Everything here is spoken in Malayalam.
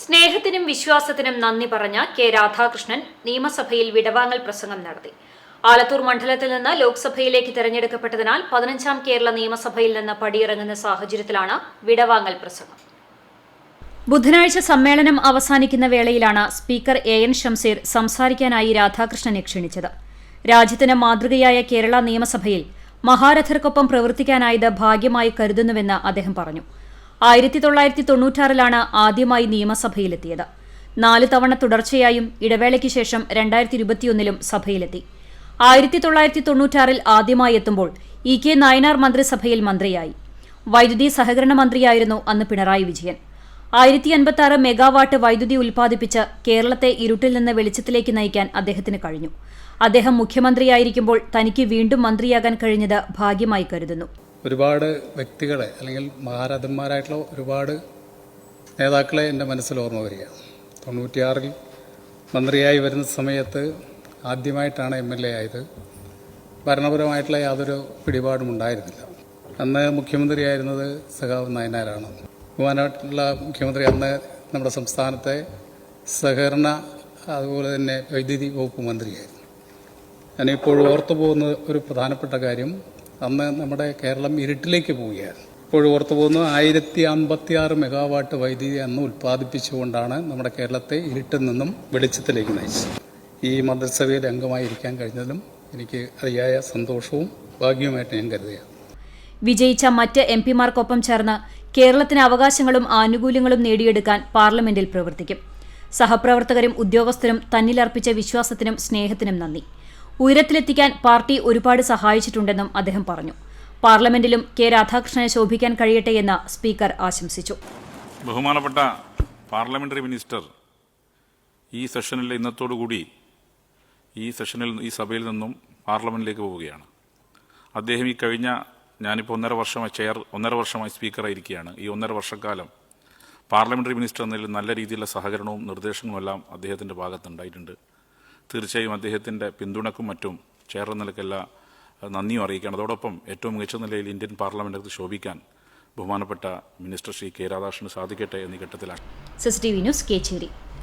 സ്നേഹത്തിനും വിശ്വാസത്തിനും നന്ദി പറഞ്ഞ കെ രാധാകൃഷ്ണൻ നിയമസഭയിൽ വിടവാങ്ങൽ പ്രസംഗം നടത്തി. ആലത്തൂർ മണ്ഡലത്തിൽ നിന്ന് ലോക്സഭയിലേക്ക് തെരഞ്ഞെടുക്കപ്പെട്ടതിനാൽ പതിനഞ്ചാം കേരള നിയമസഭയിൽ നിന്ന് പടിയിറങ്ങുന്ന സാഹചര്യത്തിലാണ് വിടവാങ്ങൽ പ്രസംഗം. ബുധനാഴ്ച സമ്മേളനം അവസാനിക്കുന്ന വേളയിലാണ് സ്പീക്കർ എ എൻ ഷംസീർ സംസാരിക്കാനായി രാധാകൃഷ്ണനെ ക്ഷണിച്ചത്. രാജ്യത്തിന് മാതൃകയായ കേരള നിയമസഭയിൽ മഹാരഥർക്കൊപ്പം പ്രവർത്തിക്കാനായത് ഭാഗ്യമായി കരുതുന്നുവെന്ന് അദ്ദേഹം പറഞ്ഞു. ആയിരത്തി തൊള്ളായിരത്തി തൊണ്ണൂറ്റാറിലാണ് ആദ്യമായി നിയമസഭയിലെത്തിയത്. നാല് തവണ തുടർച്ചയായും ഇടവേളയ്ക്ക് ശേഷം രണ്ടായിരത്തി ഇരുപത്തിയൊന്നിലും സഭയിലെത്തി. ആയിരത്തി തൊള്ളായിരത്തി തൊണ്ണൂറ്റാറിൽ ആദ്യമായി എത്തുമ്പോൾ ഇ കെ നായനാർ മന്ത്രിസഭയിൽ മന്ത്രിയായി. വൈദ്യുതി സഹകരണ മന്ത്രിയായിരുന്നു അന്ന് പിണറായി വിജയൻ. ആയിരത്തി അൻപത്തി മെഗാവാട്ട് വൈദ്യുതി ഉൽപ്പാദിപ്പിച്ച് കേരളത്തെ ഇരുട്ടിൽ നിന്ന് വെളിച്ചത്തിലേക്ക് നയിക്കാൻ അദ്ദേഹത്തിന് കഴിഞ്ഞു. അദ്ദേഹം മുഖ്യമന്ത്രിയായിരിക്കുമ്പോൾ തനിക്ക് വീണ്ടും മന്ത്രിയാകാൻ കഴിഞ്ഞത് ഭാഗ്യമായി കരുതുന്നു. ഒരുപാട് വ്യക്തികളെ അല്ലെങ്കിൽ മഹാരഥന്മാരായിട്ടുള്ള ഒരുപാട് നേതാക്കളെ എന്റെ മനസ്സിൽ ഓർമ്മ വരിക. തൊണ്ണൂറ്റിയാറിൽ മന്ത്രിയായി വരുന്ന സമയത്ത് ആദ്യമായിട്ടാണ് എം എൽ എ ആയത്. ഭരണപരമായിട്ടുള്ള യാതൊരു പിടിപാടും ഉണ്ടായിരുന്നില്ല. അന്ന് മുഖ്യമന്ത്രിയായിരുന്നത് സഖാവ് നയനാരാണ്. ബഹുമാനമായിട്ടുള്ള മുഖ്യമന്ത്രി അന്ന് നമ്മുടെ സംസ്ഥാനത്തെ സഹകരണ അതുപോലെ തന്നെ വൈദ്യുതി വകുപ്പ് മന്ത്രിയായിരുന്നു. ഞാനിപ്പോഴും ഓർത്തു പോകുന്ന ഒരു പ്രധാനപ്പെട്ട കാര്യം അന്ന് നമ്മുടെ കേരളം ഇരുട്ടിലേക്ക് പോവുകയായിരുന്നു. ഇപ്പോഴും ഓർത്തു പോകുന്നു ആയിരത്തി അമ്പത്തി ആറ് മെഗാവാട്ട് വൈദ്യുതി അന്ന് ഉൽപ്പാദിപ്പിച്ചുകൊണ്ടാണ് നമ്മുടെ കേരളത്തെ ഇരുട്ടിൽ നിന്നും വെളിച്ചത്തിലേക്ക് നയിച്ചത്. ഈ മന്ത്രിസഭയിൽ അംഗമായിരിക്കാൻ കഴിഞ്ഞതിലും എനിക്ക് അതിയായ സന്തോഷവും ഭാഗ്യവുമായിട്ട് ഞാൻ കരുതുകയാണ്. വിജയിച്ച മറ്റ് എം പിമാർക്കൊപ്പം ചേർന്ന് കേരളത്തിന് അവകാശങ്ങളും ആനുകൂല്യങ്ങളും നേടിയെടുക്കാൻ പാർലമെന്റിൽ പ്രവർത്തിക്കും. സഹപ്രവർത്തകരും ഉദ്യോഗസ്ഥരും തന്നിലർപ്പിച്ച വിശ്വാസത്തിനും സ്നേഹത്തിനും നന്ദി. ഉയരത്തിലെത്തിക്കാൻ പാർട്ടി ഒരുപാട് സഹായിച്ചിട്ടുണ്ടെന്നും അദ്ദേഹം പറഞ്ഞു. പാർലമെന്റിലും കെ രാധാകൃഷ്ണനെ ശോഭിക്കാൻ കഴിയട്ടെ എന്ന് സ്പീക്കർ ആശംസിച്ചു. ബഹുമാനപ്പെട്ട പാർലമെന്ററി മിനിസ്റ്റർ ഈ സെഷനിൽ ഇന്നത്തോടുകൂടി ഈ സെഷനിൽ ഈ സഭയിൽ നിന്നും പാർലമെന്റിലേക്ക് പോവുകയാണ്. അദ്ദേഹം ഈ കഴിഞ്ഞ ഞാനിപ്പോൾ ഒന്നര വർഷമായി ചെയർ ഒന്നര വർഷമായി സ്പീക്കറായിരിക്കുകയാണ് ഈ ഒന്നര വർഷക്കാലം പാർലമെന്ററി മിനിസ്റ്റർ എന്നതിൽ നല്ല രീതിയിലുള്ള സഹകരണവും നിർദ്ദേശങ്ങളും എല്ലാം അദ്ദേഹത്തിന്റെ ഭാഗത്തുണ്ടായിട്ടുണ്ട്. തീർച്ചയായും അദ്ദേഹത്തിന്റെ പിന്തുണക്കും മറ്റും ചേർന്ന നിലയ്ക്കെല്ലാം നന്ദിയും അറിയിക്കുകയാണ്. അതോടൊപ്പം ഏറ്റവും മികച്ച നിലയിൽ ഇന്ത്യൻ പാർലമെന്റകത്ത് ശോഭിക്കാൻ ബഹുമാനപ്പെട്ട മിനിസ്റ്റർ ശ്രീ കെ രാധാകൃഷ്ണന് സാധിക്കട്ടെ എന്നീ ഘട്ടത്തിലാണ്. CCTV news Kechery.